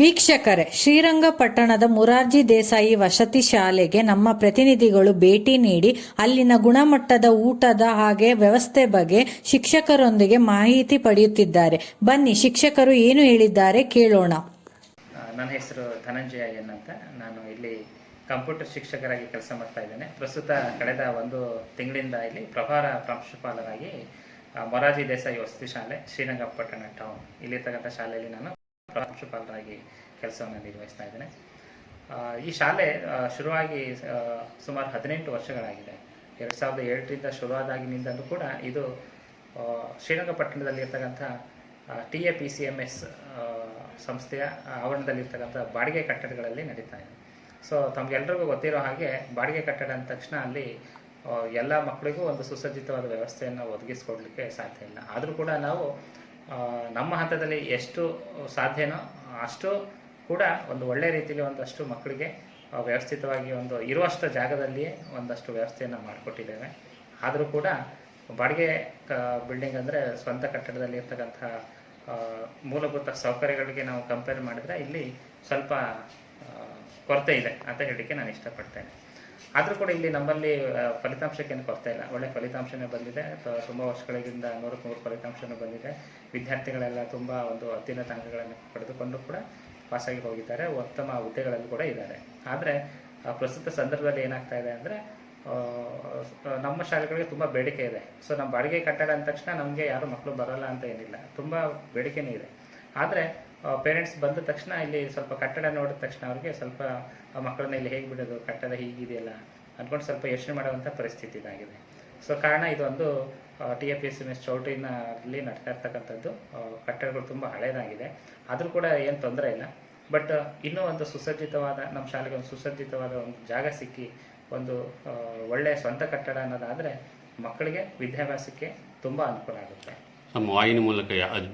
ವೀಕ್ಷಕರೇ, ಶ್ರೀರಂಗಪಟ್ಟಣದ ಮುರಾರ್ಜಿ ದೇಸಾಯಿ ವಸತಿ ಶಾಲೆಗೆ ನಮ್ಮ ಪ್ರತಿನಿಧಿಗಳು ಭೇಟಿ ನೀಡಿ, ಅಲ್ಲಿನ ಗುಣಮಟ್ಟದ ಊಟದ ಹಾಗೆ ವ್ಯವಸ್ಥೆ ಬಗ್ಗೆ ಶಿಕ್ಷಕರೊಂದಿಗೆ ಮಾಹಿತಿ ಪಡೆಯುತ್ತಿದ್ದಾರೆ. ಬನ್ನಿ, ಶಿಕ್ಷಕರು ಏನು ಹೇಳಿದ್ದಾರೆ ಕೇಳೋಣ. ನನ್ನ ಹೆಸರು ಧನಂಜಯ ಅಂತ. ನಾನು ಇಲ್ಲಿ ಕಂಪ್ಯೂಟರ್ ಶಿಕ್ಷಕರಾಗಿ ಕೆಲಸ ಮಾಡ್ತಾ ಇದ್ದೇನೆ. ಪ್ರಸ್ತುತ ಕಳೆದ ಒಂದು ತಿಂಗಳಿಂದ ಇಲ್ಲಿ ಪ್ರಭಾರ ಪ್ರಾಂಶುಪಾಲರಾಗಿ ಮೊರಾರ್ಜಿ ದೇಸಾಯಿ ವಸತಿ ಶಾಲೆ, ಶ್ರೀರಂಗಪಟ್ಟಣ ಟೌನ್ ಇಲ್ಲಿರ್ತಕ್ಕಂಥ ಶಾಲೆಯಲ್ಲಿ ನಾನು ಪ್ರಾಂಶುಪಾಲರಾಗಿ ಕೆಲಸವನ್ನು ನಿರ್ವಹಿಸ್ತಾ ಇದ್ದೇನೆ. ಈ ಶಾಲೆ ಶುರುವಾಗಿ ಸುಮಾರು ಹದಿನೆಂಟು ವರ್ಷಗಳಾಗಿದೆ. ಎರಡು ಸಾವಿರದ ಏಳರಿಂದ ಶುರುವಾದಾಗಿನಿಂದಲೂ ಕೂಡ ಇದು ಶ್ರೀರಂಗಪಟ್ಟಣದಲ್ಲಿರ್ತಕ್ಕಂಥ T A P C M S ಸಂಸ್ಥೆಯ ಆವರಣದಲ್ಲಿರ್ತಕ್ಕಂಥ ಬಾಡಿಗೆ ಕಟ್ಟಡಗಳಲ್ಲಿ ನಡೀತಾ ಇದೆ. ಸೊ ತಮಗೆಲ್ಲರಿಗೂ ಗೊತ್ತಿರೋ ಹಾಗೆ ಬಾಡಿಗೆ ಕಟ್ಟಡ ಅಂದ ತಕ್ಷಣ ಅಲ್ಲಿ ಎಲ್ಲ ಮಕ್ಕಳಿಗೂ ಒಂದು ಸುಸಜ್ಜಿತವಾದ ವ್ಯವಸ್ಥೆಯನ್ನು ಒದಗಿಸ್ಕೊಡ್ಲಿಕ್ಕೆ ಸಾಧ್ಯ ಇಲ್ಲ. ಆದರೂ ಕೂಡ ನಾವು ನಮ್ಮ ಹಂತದಲ್ಲಿ ಎಷ್ಟು ಸಾಧ್ಯನೋ ಅಷ್ಟು ಕೂಡ ಒಂದು ಒಳ್ಳೆಯ ರೀತಿಯಲ್ಲಿ ಒಂದಷ್ಟು ಮಕ್ಕಳಿಗೆ ವ್ಯವಸ್ಥಿತವಾಗಿ ಒಂದು ಇರುವಷ್ಟು ಜಾಗದಲ್ಲಿಯೇ ಒಂದಷ್ಟು ವ್ಯವಸ್ಥೆಯನ್ನು ಮಾಡಿಕೊಟ್ಟಿದ್ದೇವೆ. ಆದರೂ ಕೂಡ ಬಾಡಿಗೆ ಕ ಬಿಲ್ಡಿಂಗ್ ಅಂದರೆ ಸ್ವಂತ ಕಟ್ಟಡದಲ್ಲಿ ಇರ್ತಕ್ಕಂಥ ಮೂಲಭೂತ ಸೌಕರ್ಯಗಳಿಗೆ ನಾವು ಕಂಪೇರ್ ಮಾಡಿದರೆ ಇಲ್ಲಿ ಸ್ವಲ್ಪ ಕೊರತೆ ಇದೆ ಅಂತ ಹೇಳಲಿಕ್ಕೆ ನಾನು ಇಷ್ಟಪಡ್ತೇನೆ. ಆದರೂ ಕೂಡ ಇಲ್ಲಿ ನಮ್ಮಲ್ಲಿ ಫಲಿತಾಂಶಕ್ಕೇನು ಕೊರತೆ ಇಲ್ಲ. ಒಳ್ಳೆ ಫಲಿತಾಂಶನೇ ಬಂದಿದೆ. ತುಂಬ ವರ್ಷಗಳಿಂದ ನೂರಕ್ಕೆ ನೂರು ಫಲಿತಾಂಶನೂ ಬಂದಿದೆ. ವಿದ್ಯಾರ್ಥಿಗಳೆಲ್ಲ ತುಂಬ ಒಂದು ಅತ್ಯುನ್ನತ ಅಂಕಗಳನ್ನು ಪಡೆದುಕೊಂಡು ಕೂಡ ಪಾಸಾಗಿ ಹೋಗಿದ್ದಾರೆ. ಉತ್ತಮ ಹುದ್ದೆಗಳಲ್ಲಿ ಕೂಡ ಇದ್ದಾರೆ. ಆದರೆ ಪ್ರಸ್ತುತ ಸಂದರ್ಭದಲ್ಲಿ ಏನಾಗ್ತಾ ಇದೆ ಅಂದರೆ ನಮ್ಮ ಶಾಲೆಗಳಿಗೆ ತುಂಬ ಬೇಡಿಕೆ ಇದೆ. ಸೊ, ನಮ್ಮ ಬಾಡಿಗೆ ಕಟ್ಟಡ ಅಂದ ತಕ್ಷಣ ನಮಗೆ ಯಾರು ಮಕ್ಕಳು ಬರಲ್ಲ ಅಂತ ಏನಿಲ್ಲ. ತುಂಬ ಬೇಡಿಕೆನೇ ಇದೆ. ಆದರೆ ಪೇರೆಂಟ್ಸ್ ಬಂದ ತಕ್ಷಣ ಇಲ್ಲಿ ಸ್ವಲ್ಪ ಕಟ್ಟಡ ನೋಡಿದ ತಕ್ಷಣ ಅವ್ರಿಗೆ ಸ್ವಲ್ಪ ಮಕ್ಕಳನ್ನ ಇಲ್ಲಿ ಹೇಗೆ ಬಿಡೋದು, ಕಟ್ಟಡ ಹೀಗಿದೆಯಲ್ಲ ಅಂದ್ಕೊಂಡು ಸ್ವಲ್ಪ ಯೋಚನೆ ಮಾಡುವಂಥ ಪರಿಸ್ಥಿತಿ ಇದಾಗಿದೆ. ಸೊ ಕಾರಣ ಇದೊಂದು T A P S M S ಚೌಟ್ರಿನಲ್ಲಿ ನಡ್ತಾ ಇರ್ತಕ್ಕಂಥದ್ದು. ಕಟ್ಟಡಗಳು ತುಂಬ ಹಳೇದಾಗಿದೆ. ಆದರೂ ಕೂಡ ಏನು ತೊಂದರೆ ಇಲ್ಲ. ಬಟ್ ಇನ್ನೂ ಒಂದು ಸುಸಜ್ಜಿತವಾದ ನಮ್ಮ ಶಾಲೆಗೆ ಒಂದು ಸುಸಜ್ಜಿತವಾದ ಒಂದು ಜಾಗ ಸಿಕ್ಕಿ ಒಂದು ಒಳ್ಳೆಯ ಸ್ವಂತ ಕಟ್ಟಡ ಅನ್ನೋದಾದರೆ ಮಕ್ಕಳಿಗೆ ವಿದ್ಯಾಭ್ಯಾಸಕ್ಕೆ ತುಂಬ ಅನುಕೂಲ ಆಗುತ್ತೆ. ನಮ್ಮ ವಾಹಿನಿ ಮೂಲಕ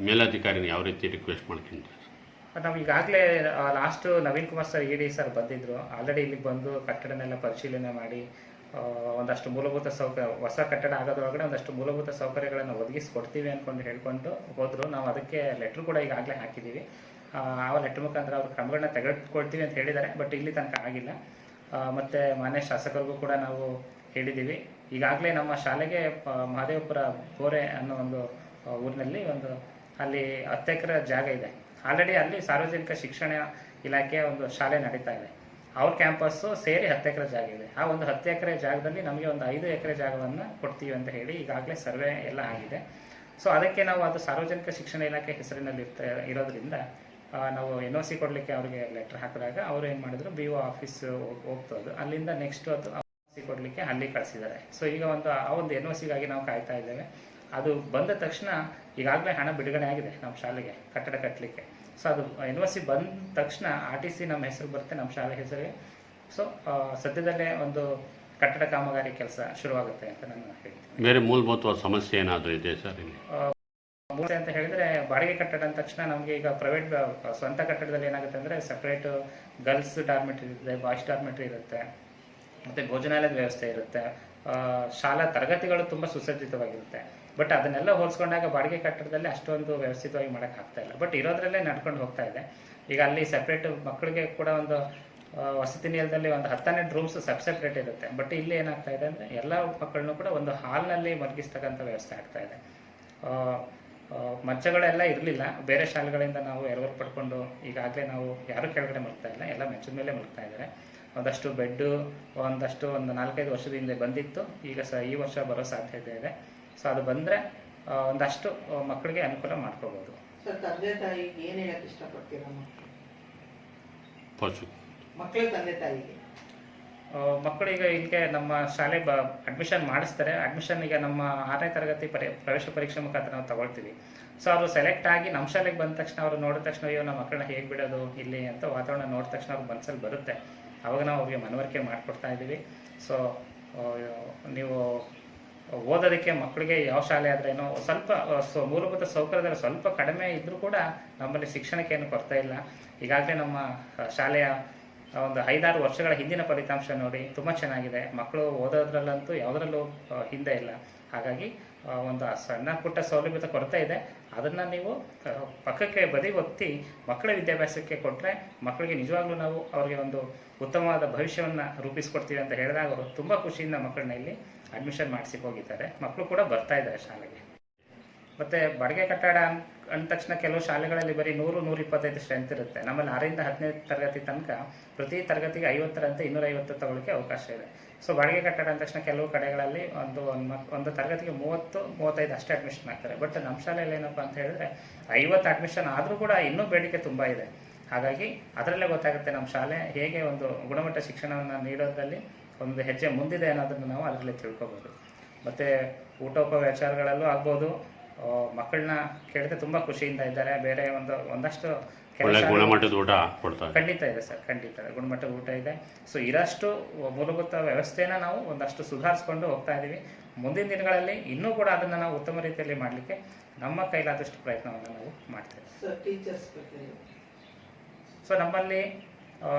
ಮೇಲಧಿಕಾರಿನ ಯಾವ ರೀತಿ ರಿಕ್ವೆಸ್ಟ್ ಮಾಡ್ಕೊಂಡ್ರೆ? ನಾವು ಈಗಾಗಲೇ last Naveen Kumar sir E D sir ಬಂದಿದ್ರು. ಆಲ್ರೆಡಿ ಇಲ್ಲಿಗೆ ಬಂದು ಕಟ್ಟಡನೆಲ್ಲ ಪರಿಶೀಲನೆ ಮಾಡಿ ಒಂದಷ್ಟು ಮೂಲಭೂತ ಸೌಕರ್ಯ ಹೊಸ ಕಟ್ಟಡ ಆಗೋದ್ರೊಳಗಡೆ ಒಂದಷ್ಟು ಮೂಲಭೂತ ಸೌಕರ್ಯಗಳನ್ನು ಒದಗಿಸ್ಕೊಡ್ತೀವಿ ಅಂದ್ಕೊಂಡು ಹೇಳ್ಕೊಂಡು ಹೋದರು. ನಾವು ಅದಕ್ಕೆ ಲೆಟ್ರ್ ಕೂಡ ಈಗಾಗಲೇ ಹಾಕಿದ್ದೀವಿ ಆ, ಲೆಟ್ರ್ ಮುಖಾಂತರ ಅವ್ರ ಕ್ರಮಗಳನ್ನ ತೆಗೆದುಕೊಳ್ತೀವಿ ಅಂತ ಹೇಳಿದ್ದಾರೆ ಬಟ್ ಇಲ್ಲಿ ತನಕ ಆಗಿಲ್ಲ. ಮತ್ತು ಮಾನ್ಯ ಶಾಸಕರಿಗೂ ಕೂಡ ನಾವು ಹೇಳಿದ್ದೀವಿ ಈಗಾಗಲೇ ನಮ್ಮ ಶಾಲೆಗೆ ಮಹದೇವಪುರ ಬೋರೆ ಅನ್ನೋ ಒಂದು ಊರಿನಲ್ಲಿ ಒಂದು ಅಲ್ಲಿ ಹತ್ತು ಎಕರೆ ಜಾಗ ಇದೆ. ಆಲ್ರೆಡಿ ಅಲ್ಲಿ ಸಾರ್ವಜನಿಕ ಶಿಕ್ಷಣ ಇಲಾಖೆ ಒಂದು ಶಾಲೆ ನಡೀತಾ ಇದೆ. ಅವ್ರ ಕ್ಯಾಂಪಸ್ಸು ಸೇರಿ ಹತ್ತು ಎಕರೆ ಜಾಗ ಇದೆ. ಆ ಒಂದು ಹತ್ತು ಎಕರೆ ಜಾಗದಲ್ಲಿ ನಮಗೆ ಒಂದು ಐದು ಎಕರೆ ಜಾಗವನ್ನು ಕೊಡ್ತೀವಿ ಅಂತ ಹೇಳಿ ಈಗಾಗಲೇ ಸರ್ವೆ ಎಲ್ಲ ಆಗಿದೆ. ಸೊ ಅದಕ್ಕೆ ನಾವು ಅದು ಸಾರ್ವಜನಿಕ ಶಿಕ್ಷಣ ಇಲಾಖೆ ಹೆಸರಿನಲ್ಲಿ ಇರೋದ್ರಿಂದ ನಾವು ಎನ್ ಒ ಸಿ ಕೊಡಲಿಕ್ಕೆ ಅವರಿಗೆ ಲೆಟ್ರ್ ಹಾಕಿದಾಗ ಅವರು ಏನು ಮಾಡಿದ್ರು ಬಿ ಒ ಆಫೀಸ್ ಹೋಗ್ತದೆ ಅಲ್ಲಿಂದ ನೆಕ್ಸ್ಟ್ ಅದು ಸಿ ಕೊಡಲಿಕ್ಕೆ ಅಲ್ಲಿ ಕಳಿಸಿದ್ದಾರೆ. ಸೊ ಈಗ ಒಂದು, ಆ ಒಂದು ಎನ್ ಒ ಸಿಗಾಗಿ ನಾವು ಕಾಯ್ತಾ ಇದ್ದೇವೆ. ಅದು ಬಂದ ತಕ್ಷಣ ಈಗಾಗಲೇ ಹಣ ಬಿಡುಗಡೆ ಆಗಿದೆ ನಮ್ಮ ಶಾಲೆಗೆ ಕಟ್ಟಡ ಕಟ್ಟಲಿಕ್ಕೆ ಸೊ ಅದು ಎನ್ ಒ ಸಿ ಬಂದ ತಕ್ಷಣ ಆರ್ ಟಿ ಸಿ ನಮ್ಮ ಹೆಸರು ಬರುತ್ತೆ ನಮ್ಮ ಶಾಲೆ ಹೆಸರಿಗೆ ಸೊ ಸದ್ಯದಲ್ಲೇ ಒಂದು ಕಟ್ಟಡ ಕಾಮಗಾರಿ ಕೆಲಸ ಶುರುವಾಗುತ್ತೆ ಅಂತ ನಾನು ಹೇಳ್ತೀನಿ. ಬೇರೆ ಮೂಲಭೂತವಾದ ಸಮಸ್ಯೆ ಏನಾದರೂ ಇದೆ ಸರ್ ಇಲ್ಲಿ? ಮೂಲ ಅಂತ ಹೇಳಿದ್ರೆ ಬಾಡಿಗೆ ಕಟ್ಟಡ ಅಂದ ತಕ್ಷಣ ನಮಗೆ ಈಗ ಪ್ರೈವೇಟ್ ಸ್ವಂತ ಕಟ್ಟಡದಲ್ಲಿ ಏನಾಗುತ್ತೆ ಅಂದರೆ ಸಪ್ರೇಟ್ ಗರ್ಲ್ಸ್ ಡಾರ್ಮೆಟ್ರಿ ಇರುತ್ತೆ ಬಾಯ್ಸ್ ಡಾರ್ಮೆಟ್ರಿ ಇರುತ್ತೆ. ಮತ್ತು ಭೋಜನಾಲಯದ ವ್ಯವಸ್ಥೆ ಇರುತ್ತೆ. ಶಾಲಾ ತರಗತಿಗಳು ತುಂಬ ಸುಸಜ್ಜಿತವಾಗಿರುತ್ತೆ. ಬಟ್ ಅದನ್ನೆಲ್ಲ ಹೋಲಿಸ್ಕೊಂಡಾಗ ಬಾಡಿಗೆ ಕಟ್ಟಡದಲ್ಲಿ ಅಷ್ಟೊಂದು ವ್ಯವಸ್ಥಿತವಾಗಿ ಮಾಡಕ್ ಆಗ್ತಾ ಇಲ್ಲ. ಬಟ್ ಇರೋದ್ರಲ್ಲೇ ನಡ್ಕೊಂಡು ಹೋಗ್ತಾ ಇದೆ. ಈಗ ಅಲ್ಲಿ ಸಪ್ರೇಟ್ ಮಕ್ಕಳಿಗೆ ಕೂಡ ಒಂದು ವಸತಿ ನಿಲಯದಲ್ಲಿ ಒಂದು ಹತ್ತನ್ನೆರಡು ರೂಮ್ಸ್ ಸಬ್ ಸಪ್ರೇಟ್ ಇರುತ್ತೆ. ಬಟ್ ಇಲ್ಲಿ ಏನಾಗ್ತಾ ಇದೆ ಅಂದ್ರೆ ಎಲ್ಲ ಮಕ್ಕಳನ್ನು ಕೂಡ ಒಂದು ಹಾಲ್ನಲ್ಲಿ ಮಲಗಿಸ್ತಕ್ಕಂಥ ವ್ಯವಸ್ಥೆ ಆಗ್ತಾ ಇದೆ. ಮಂಚಗಳೆಲ್ಲ ಇರಲಿಲ್ಲ. ಬೇರೆ ಶಾಲೆಗಳಿಂದ ನಾವು ಎರವಲು ಪಡ್ಕೊಂಡು ಈಗಾಗಲೇ ನಾವು ಯಾರು ಕೆಳಗಡೆ ಮಲಗ್ತಾ ಇಲ್ಲ. ಎಲ್ಲ ಮಂಚದ ಮೇಲೆ ಮಲಗ್ತಾ ಇದ್ದಾರೆ. ಒಂದಷ್ಟು ಬೆಡ್ಡು ಒಂದಷ್ಟು ಒಂದು ನಾಲ್ಕೈದು ವರ್ಷದ ಹಿಂದೆ ಬಂದಿತ್ತು. ಈಗ ಸ ಈ ವರ್ಷ ಬರೋ ಸಾಧ್ಯತೆ ಇದೆ. ಸೊ ಅದು ಬಂದರೆ ಒಂದಷ್ಟು ಮಕ್ಕಳಿಗೆ ಅನುಕೂಲ ಮಾಡ್ಕೋಬೋದು. ಸರ್ ತಂದೆ ತಾಯಿಗೆ ಏನ್ ಮಕ್ಕಳು ತಂದೆ ಮಕ್ಕಳಿಗೆ ಇಲ್ಲಿಗೆ ನಮ್ಮ ಶಾಲೆ ಬ ಅಡ್ಮಿಷನ್ ಮಾಡಿಸ್ತಾರೆ. ಅಡ್ಮಿಷನ್ ಈಗ ನಮ್ಮ ಆರನೇ ತರಗತಿ ಪರಿ ಪ್ರವೇಶ ಪರೀಕ್ಷೆ ಮುಖಾಂತರ ನಾವು ತಗೊಳ್ತೀವಿ. ಸೊ ಅವರು ಸೆಲೆಕ್ಟ್ ಆಗಿ ನಮ್ಮ ಶಾಲೆಗೆ ಬಂದ ತಕ್ಷಣ ಅವರು ನೋಡಿದ ತಕ್ಷಣ ಅಯ್ಯೋ ನಮ್ಮ ಮಕ್ಕಳನ್ನ ಹೇಗೆ ಬಿಡೋದು ಇಲ್ಲಿ? ಅಂತ ವಾತಾವರಣ ನೋಡಿದ ತಕ್ಷಣ ಅವ್ರ ಮನಸ್ಸಲ್ಲಿ ಬರುತ್ತೆ. ಅವಾಗ ನಾವು ಅವ್ರಿಗೆ ಮನವರಿಕೆ ಮಾಡಿಕೊಡ್ತಾ ಇದ್ದೀವಿ. ಸೊ ನೀವು ಓದೋದಕ್ಕೆ ಮಕ್ಕಳಿಗೆ ಯಾವ ಶಾಲೆ ಆದ್ರೇನೋ ಸ್ವಲ್ಪ ಮೂಲಭೂತ ಸೌಕರ್ಯದಲ್ಲಿ ಸ್ವಲ್ಪ ಕಡಿಮೆ ಇದ್ದರೂ ಕೂಡ ನಮ್ಮಲ್ಲಿ ಶಿಕ್ಷಣಕ್ಕೆ ಏನು ಕೊರತೆ ಇಲ್ಲ. ಈಗಾಗಲೇ ನಮ್ಮ ಶಾಲೆಯ ಒಂದು ಐದಾರು ವರ್ಷಗಳ ಹಿಂದಿನ ಫಲಿತಾಂಶ ನೋಡಿ ತುಂಬ ಚೆನ್ನಾಗಿದೆ. ಮಕ್ಕಳು ಓದೋದ್ರಲ್ಲಂತೂ ಯಾವುದರಲ್ಲೂ ಹಿಂದೆ ಇಲ್ಲ. ಹಾಗಾಗಿ ಒಂದು ಸಣ್ಣ ಪುಟ್ಟ ಸೌಲಭ್ಯದ ಕೊರತೆ ಇದೆ. ಅದನ್ನು ನೀವು ಪಕ್ಕಕ್ಕೆ ಬದಿ ಒತ್ತಿ ಮಕ್ಕಳ ವಿದ್ಯಾಭ್ಯಾಸಕ್ಕೆ ಕೊಟ್ಟರೆ ಮಕ್ಕಳಿಗೆ ನಿಜವಾಗ್ಲೂ ನಾವು ಅವರಿಗೆ ಒಂದು ಉತ್ತಮವಾದ ಭವಿಷ್ಯವನ್ನು ರೂಪಿಸ್ಕೊಡ್ತೀವಿ ಅಂತ ಹೇಳಿದಾಗ ಅವರು ತುಂಬ ಖುಷಿಯಿಂದ ಮಕ್ಕಳನ್ನ ಇಲ್ಲಿ ಅಡ್ಮಿಷನ್ ಮಾಡಿಸಿ ಹೋಗಿದ್ದಾರೆ. ಮಕ್ಕಳು ಕೂಡ ಬರ್ತಾ ಇದ್ದಾರೆ ಶಾಲೆಗೆ. ಮತ್ತೆ ಬಾಡಿಗೆ ಕಟ್ಟಡ ಅಂದ ತಕ್ಷಣ ಕೆಲವು ಶಾಲೆಗಳಲ್ಲಿ ಬರೀ ನೂರು ನೂರ ಇಪ್ಪತ್ತೈದು ಸ್ಟ್ರೆಂತ್ ಇರುತ್ತೆ. ನಮ್ಮಲ್ಲಿ ಆರರಿಂದ ಹದಿನೈದು ತರಗತಿ ತನಕ ಪ್ರತಿ ತರಗತಿಗೆ ಐವತ್ತರಂತೆ ಇನ್ನೂರ ಐವತ್ತು ತಗೊಳ್ಳಿಕ್ಕೆ ಅವಕಾಶ ಇದೆ. ಸೊ ಬಾಡಿಗೆ ಕಟ್ಟಡ ಅಂದ ತಕ್ಷಣ ಕೆಲವು ಕಡೆಗಳಲ್ಲಿ ಒಂದು ಒಂದು ಒಂದು ತರಗತಿಗೆ ಮೂವತ್ತು, ಮೂವತ್ತೈದು ಅಷ್ಟೇ ಅಡ್ಮಿಷನ್ ಆಗ್ತಾರೆ ಬಟ್ ನಮ್ಮ ಶಾಲೆಯಲ್ಲಿ ಏನಪ್ಪ ಅಂತ ಹೇಳಿದ್ರೆ ಐವತ್ತು ಅಡ್ಮಿಷನ್ ಆದರೂ ಕೂಡ ಇನ್ನೂ ಬೇಡಿಕೆ ತುಂಬ ಇದೆ. ಹಾಗಾಗಿ ಅದರಲ್ಲೇ ಗೊತ್ತಾಗುತ್ತೆ ನಮ್ಮ ಶಾಲೆ ಹೇಗೆ ಒಂದು ಗುಣಮಟ್ಟ ಶಿಕ್ಷಣವನ್ನು ನೀಡೋದ್ರಲ್ಲಿ ಒಂದು ಹೆಜ್ಜೆ ಮುಂದಿದೆ ಅನ್ನೋದನ್ನು ನಾವು ಅದರಲ್ಲಿ ತಿಳ್ಕೊಬೋದು. ಮತ್ತು ಊಟೋಪಚಾರಗಳಲ್ಲೂ ಆಗ್ಬೋದು. ಆ, ಮಕ್ಕಳನ್ನ ಕೇಳಿದ್ರೆ ತುಂಬ ಖುಷಿಯಿಂದ ಇದ್ದಾರೆ. ಬೇರೆ ಒಂದು ಒಂದಷ್ಟು ಗುಣಮಟ್ಟದ ಊಟ ಕೊಡ್ತಾರೆ ಖಂಡಿತ ಇದೆ ಸರ್ ಖಂಡಿತ ಇದೆ. ಗುಣಮಟ್ಟದ ಊಟ ಇದೆ. ಸೊ ಇರಷ್ಟು ಮೂಲಭೂತ ವ್ಯವಸ್ಥೆನ ನಾವು ಒಂದಷ್ಟು ಸುಧಾರಿಸ್ಕೊಂಡು ಹೋಗ್ತಾ ಇದ್ದೀವಿ ಮುಂದಿನ ದಿನಗಳಲ್ಲಿ ಇನ್ನೂ ಕೂಡ ಅದನ್ನು ನಾವು ಉತ್ತಮ ರೀತಿಯಲ್ಲಿ ಮಾಡಲಿಕ್ಕೆ ನಮ್ಮ ಕೈಲಾದಷ್ಟು ಪ್ರಯತ್ನವನ್ನು ನಾವು ಮಾಡ್ತೇವೆ. ಸರ್ ಟೀಚರ್ಸ್ ಬಗ್ಗೆ ಸೊ ನಮ್ಮಲ್ಲಿ ಆ,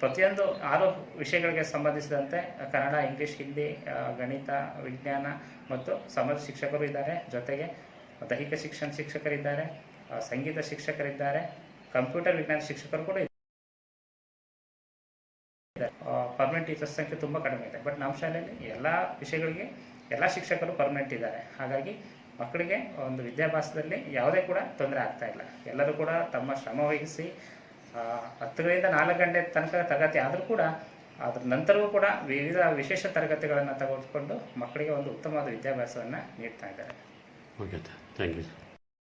ಪ್ರತಿಯೊಂದು ಆರು ವಿಷಯಗಳಿಗೆ ಸಂಬಂಧಿಸಿದಂತೆ ಕನ್ನಡ, ಇಂಗ್ಲಿಷ್, ಹಿಂದಿ ಗಣಿತ, ವಿಜ್ಞಾನ ಮತ್ತು ಸಮಾಜ ಶಿಕ್ಷಕರು ಇದ್ದಾರೆ. ಜೊತೆಗೆ ದೈಹಿಕ ಶಿಕ್ಷಣ ಶಿಕ್ಷಕರಿದ್ದಾರೆ ಸಂಗೀತ ಶಿಕ್ಷಕರಿದ್ದಾರೆ, ಕಂಪ್ಯೂಟರ್ ವಿಜ್ಞಾನ ಶಿಕ್ಷಕರು ಕೂಡ ಇದ್ದಾರೆ. ಪರ್ಮನೆಂಟ್ ಟೀಚರ್ಸ್ ಸಂಖ್ಯೆ ತುಂಬ ಕಡಿಮೆ ಇದೆ. ಬಟ್ ನಮ್ಮ ಶಾಲೆಯಲ್ಲಿ ಎಲ್ಲ ವಿಷಯಗಳಿಗೆ ಎಲ್ಲ ಶಿಕ್ಷಕರು ಪರ್ಮನೆಂಟ್ ಇದ್ದಾರೆ. ಹಾಗಾಗಿ ಮಕ್ಕಳಿಗೆ ಒಂದು ವಿದ್ಯಾಭ್ಯಾಸದಲ್ಲಿ ಯಾವುದೇ ಕೂಡ ತೊಂದರೆ ಆಗ್ತಾ ಇಲ್ಲ. ಎಲ್ಲರೂ ಕೂಡ ತಮ್ಮ ಶ್ರಮ ವಹಿಸಿ ಆ, ಹತ್ತರಿಂದ ನಾಲ್ಕು ಗಂಟೆ ತನಕ ತರಗತಿ ಆದರೂ ಕೂಡ ಅದ್ರ ನಂತರವೂ ಕೂಡ ವಿವಿಧ ವಿಶೇಷ ತರಗತಿಗಳನ್ನು ತೆಗೆದುಕೊಂಡು ಮಕ್ಕಳಿಗೆ ಒಂದು ಉತ್ತಮವಾದ ವಿದ್ಯಾಭ್ಯಾಸವನ್ನು ನೀಡ್ತಾ ಇದ್ದಾರೆ. Okay thank you